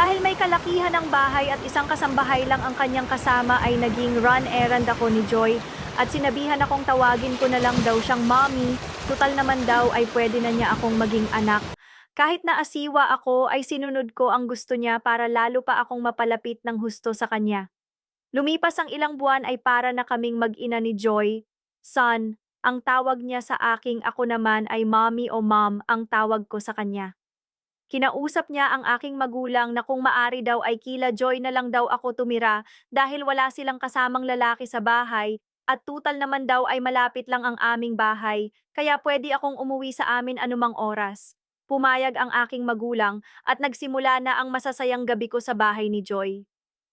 Dahil may kalakihan ng bahay at isang kasambahay lang ang kanyang kasama ay naging run errand ako ni Joy at sinabihan akong tawagin ko na lang daw siyang mommy, tutal naman daw ay pwede na niya akong maging anak. Kahit na asiwa ako ay sinunod ko ang gusto niya para lalo pa akong mapalapit ng husto sa kanya. Lumipas ang ilang buwan ay para na kaming mag-ina ni Joy. Son, ang tawag niya sa aking ako naman ay mommy o mom ang tawag ko sa kanya. Kinausap niya ang aking magulang na kung maari daw ay kila Joy na lang daw ako tumira dahil wala silang kasamang lalaki sa bahay at tutal naman daw ay malapit lang ang aming bahay kaya pwede akong umuwi sa amin anumang oras. Pumayag ang aking magulang at nagsimula na ang masasayang gabi ko sa bahay ni Joy.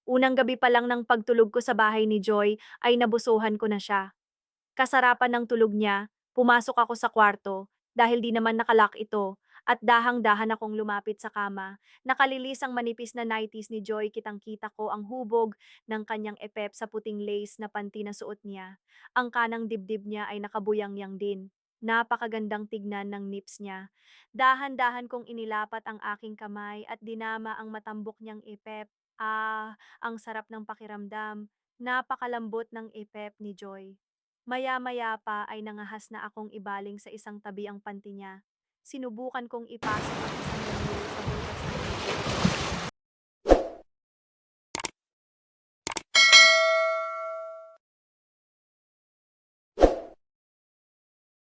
Unang gabi pa lang ng pagtulog ko sa bahay ni Joy ay nabusuhan ko na siya. Kasarapan ng tulog niya, pumasok ako sa kwarto dahil di naman nakalak ito at dahang-dahan akong lumapit sa kama. Nakalilis ang manipis na nighties ni Joy kitang-kita ko ang hubog ng kanyang epep sa puting lace na panty na suot niya. Ang kanang dibdib niya ay nakabuyang-yang din. Napakagandang tignan ng nips niya. Dahan-dahan kong inilapat ang aking kamay at dinama ang matambok niyang epep. Ah, ang sarap ng pakiramdam. Napakalambot ng epep ni Joy. Maya-maya pa ay nangahas na akong ibaling sa isang tabi ang panty niya sinubukan kong ipasok ang isang sa butas ng